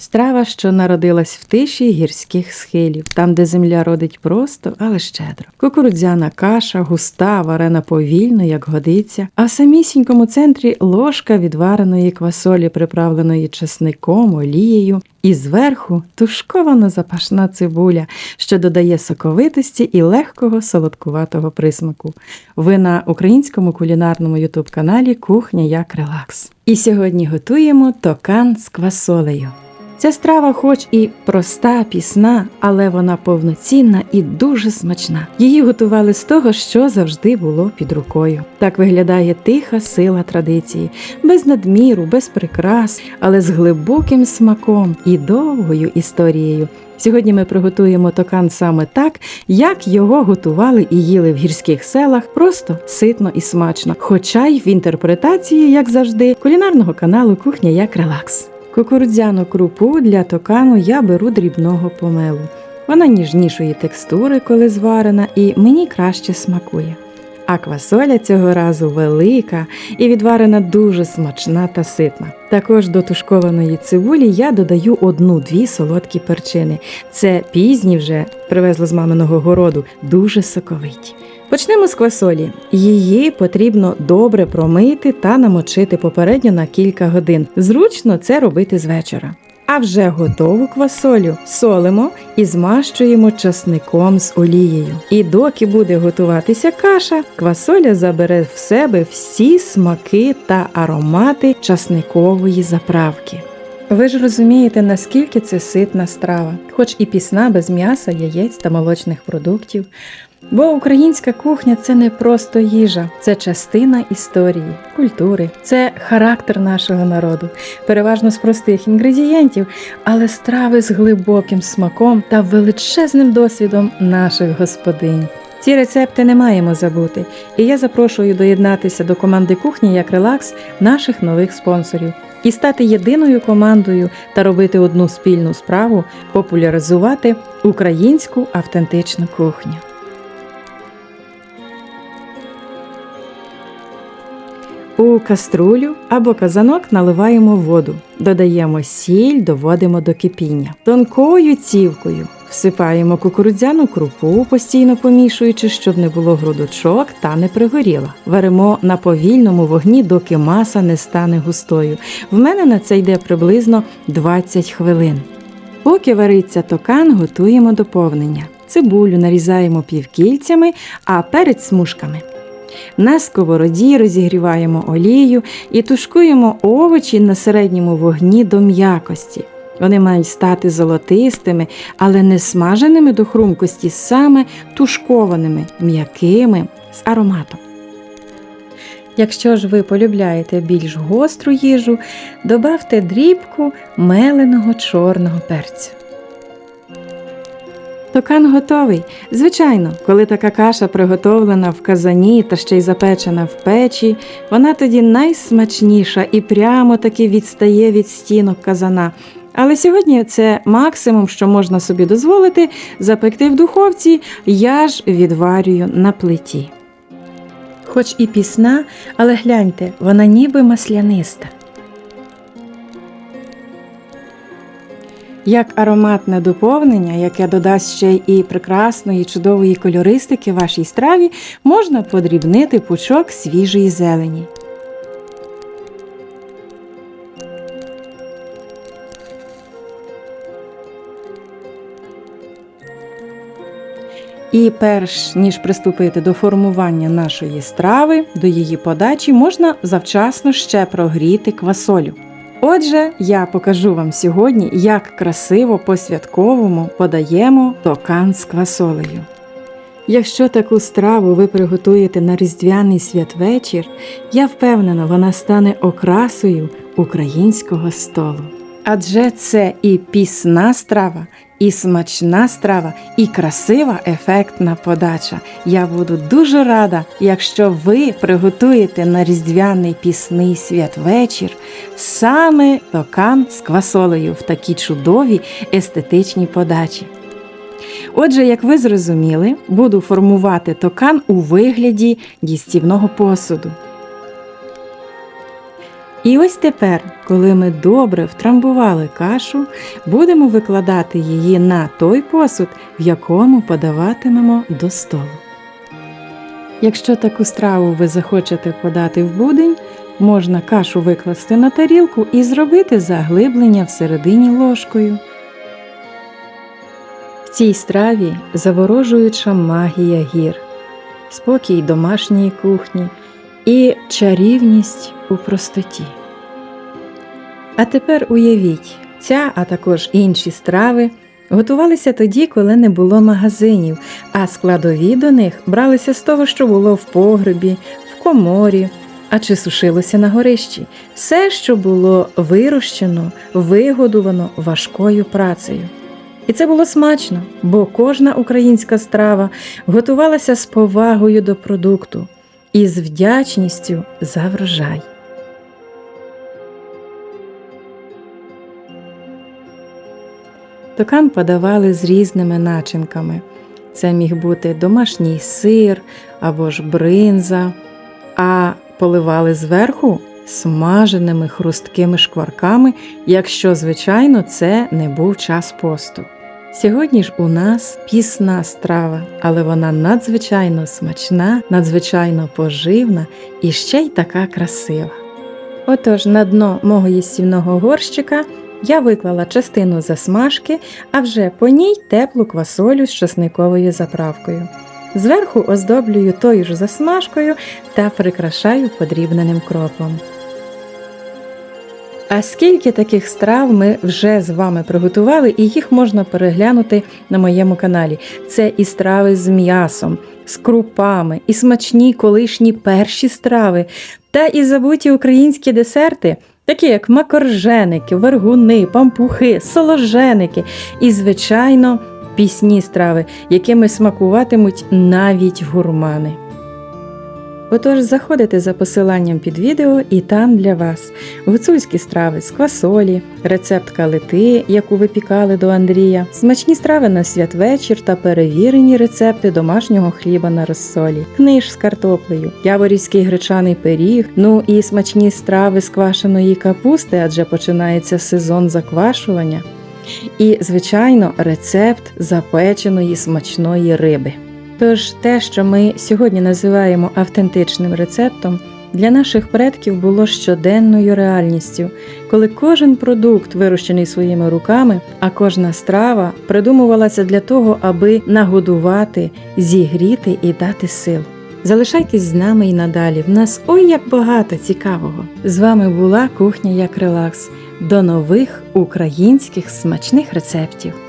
Страва, що народилась в тиші гірських схилів, там, де земля родить просто, але щедро. Кукурудзяна каша, густа, варена повільно, як годиться, а в самісінькому центрі ложка відвареної квасолі, приправленої чесником, олією, і зверху тушкована запашна цибуля, що додає соковитості і легкого солодкуватого присмаку. Ви на українському кулінарному ютуб-каналі Кухня як релакс. І сьогодні готуємо токан з квасолею. Ця страва, хоч і проста, пісна, але вона повноцінна і дуже смачна. Її готували з того, що завжди було під рукою. Так виглядає тиха сила традиції, без надміру, без прикрас, але з глибоким смаком і довгою історією. Сьогодні ми приготуємо токан саме так, як його готували і їли в гірських селах, просто ситно і смачно, хоча й в інтерпретації, як завжди, кулінарного каналу Кухня як релакс. Кукурудзяну крупу для токану я беру дрібного помелу. Вона ніжнішої текстури, коли зварена, і мені краще смакує. А квасоля цього разу велика і відварена дуже смачна та ситна. Також до тушкованої цибулі я додаю одну-дві солодкі перчини. Це пізні вже привезли з маминого городу, дуже соковиті. Почнемо з квасолі. Її потрібно добре промити та намочити попередньо на кілька годин. Зручно це робити з вечора. А вже готову квасолю солимо і змащуємо часником з олією. І доки буде готуватися каша, квасоля забере в себе всі смаки та аромати часникової заправки. Ви ж розумієте, наскільки це ситна страва, хоч і пісна без м'яса, яєць та молочних продуктів. Бо українська кухня це не просто їжа, це частина історії, культури, це характер нашого народу, переважно з простих інгредієнтів, але страви з глибоким смаком та величезним досвідом наших господинь. Ці рецепти не маємо забути, і я запрошую доєднатися до команди кухні як релакс наших нових спонсорів і стати єдиною командою та робити одну спільну справу популяризувати українську автентичну кухню. У каструлю або казанок наливаємо воду, додаємо сіль, доводимо до кипіння. Тонкою цівкою всипаємо кукурудзяну крупу, постійно помішуючи, щоб не було грудочок та не пригоріла. Варимо на повільному вогні, доки маса не стане густою. В мене на це йде приблизно 20 хвилин. Поки вариться токан, готуємо доповнення. Цибулю нарізаємо півкільцями, а перець смужками. На сковороді розігріваємо олію і тушкуємо овочі на середньому вогні до м'якості. Вони мають стати золотистими, але не смаженими до хрумкості, саме тушкованими, м'якими з ароматом. Якщо ж ви полюбляєте більш гостру їжу, добавте дрібку меленого чорного перцю. Токан готовий. Звичайно, коли така каша приготовлена в казані та ще й запечена в печі, вона тоді найсмачніша і прямо таки відстає від стінок казана. Але сьогодні це максимум, що можна собі дозволити, запекти в духовці, я ж відварюю на плиті. Хоч і пісна, але гляньте, вона ніби масляниста. Як ароматне доповнення, яке додасть ще і прекрасної чудової кольористики вашій страві, можна подрібнити пучок свіжої зелені. І перш ніж приступити до формування нашої страви, до її подачі, можна завчасно ще прогріти квасолю. Отже, я покажу вам сьогодні, як красиво по-святковому подаємо токан з квасолею. Якщо таку страву ви приготуєте на різдвяний святвечір, я впевнена, вона стане окрасою українського столу. Адже це і пісна страва, і смачна страва, і красива ефектна подача. Я буду дуже рада, якщо ви приготуєте на різдвяний пісний святвечір саме токан з квасолею в такій чудовій естетичній подачі. Отже, як ви зрозуміли, буду формувати токан у вигляді дістівного посуду. І ось тепер, коли ми добре втрамбували кашу, будемо викладати її на той посуд, в якому подаватимемо до столу. Якщо таку страву ви захочете подати в будень, можна кашу викласти на тарілку і зробити заглиблення всередині ложкою. В цій страві заворожуюча магія гір, спокій домашньої кухні і чарівність у простоті. А тепер уявіть, ця, а також інші страви готувалися тоді, коли не було магазинів, а складові до них бралися з того, що було в погребі, в коморі, а чи сушилося на горищі. Все, що було вирощено, вигодувано важкою працею. І це було смачно, бо кожна українська страва готувалася з повагою до продукту і з вдячністю за врожай. Токан подавали з різними начинками. Це міг бути домашній сир або ж бринза, а поливали зверху смаженими хрусткими шкварками, якщо, звичайно, це не був час посту. Сьогодні ж у нас пісна страва, але вона надзвичайно смачна, надзвичайно поживна і ще й така красива. Отож, на дно мого їстівного горщика я виклала частину засмажки, а вже по ній теплу квасолю з часниковою заправкою. Зверху оздоблюю тою ж засмажкою та прикрашаю подрібненим кропом. А скільки таких страв ми вже з вами приготували, і їх можна переглянути на моєму каналі. Це і страви з м'ясом, з крупами, і смачні колишні перші страви, та і забуті українські десерти, такі як макорженики, вергуни, пампухи, соложеники і, звичайно, пісні страви, якими смакуватимуть навіть гурмани. Отож, заходите за посиланням під відео, і там для вас гуцульські страви з квасолі, рецепт калити, яку випікали до Андрія, смачні страви на святвечір та перевірені рецепти домашнього хліба на розсолі, книж з картоплею, яворівський гречаний пиріг, ну і смачні страви з квашеної капусти, адже починається сезон заквашування. І, звичайно, рецепт запеченої смачної риби. Тож те, що ми сьогодні називаємо автентичним рецептом, для наших предків було щоденною реальністю, коли кожен продукт вирощений своїми руками, а кожна страва придумувалася для того, аби нагодувати, зігріти і дати сил. Залишайтесь з нами і надалі. В нас ой як багато цікавого. З вами була кухня як релакс. До нових українських смачних рецептів.